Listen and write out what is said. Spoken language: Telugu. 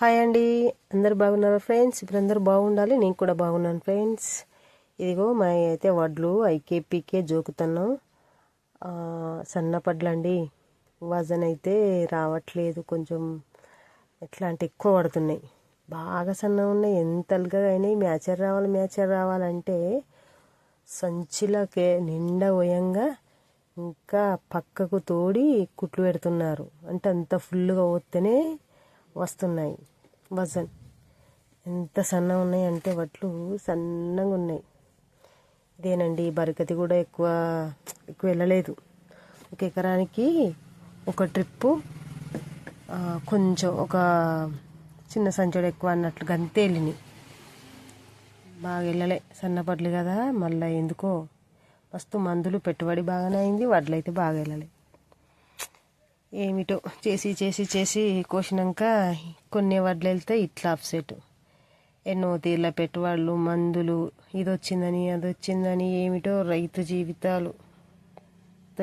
హాయ్ అండి. అందరు బాగున్నారా ఫ్రెండ్స్? ఇప్పుడు అందరు బాగుండాలి. నేను కూడా బాగున్నాను ఫ్రెండ్స్. ఇదిగో మా అయితే వడ్లు ఐకేపీకే జోకుతున్నాం. సన్నపడ్లు అండి వజన్ అయితే రావట్లేదు కొంచెం. ఎట్లా అంటే ఎక్కువ పడుతున్నాయి. బాగా సన్న ఉన్నాయి. ఎంతలుగా అయినాయి. మ్యాచర్ రావాలి మ్యాచర్ రావాలంటే సంచిలోకే నిండా వయంగా ఇంకా పక్కకు తోడి కుట్లు పెడుతున్నారు. అంటే అంత ఫుల్గా పోతేనే వస్తున్నాయి. వజన్. ఎంత సన్నగా ఉన్నాయి అంటే వడ్లు సన్నగా ఉన్నాయి. ఇదేనండి బరకతి కూడా ఎక్కువ ఎక్కువ వెళ్ళలేదు. ఒక ఎకరానికి ఒక ట్రిప్పు కొంచెం ఒక చిన్న సంచుడు ఎక్కువ అన్నట్లు గంతే వెళ్ళినాయి. బాగా వెళ్ళలే. సన్నపడ్లు కదా మళ్ళీ ఎందుకో. మస్తు మందులు పెట్టుబడి బాగానే అయింది వడ్లు అయితే బాగా వెళ్ళలే. ఏమిటో చేసి చేసి చేసి కోసినాక కొన్ని వడ్లు వెళ్తే ఇట్లా అప్సెట్ ఎన్నో తీర్ల పెట్టుబడులు మందులు ఇది వచ్చిందని అది వచ్చిందని ఏమిటో రైతు జీవితాలు.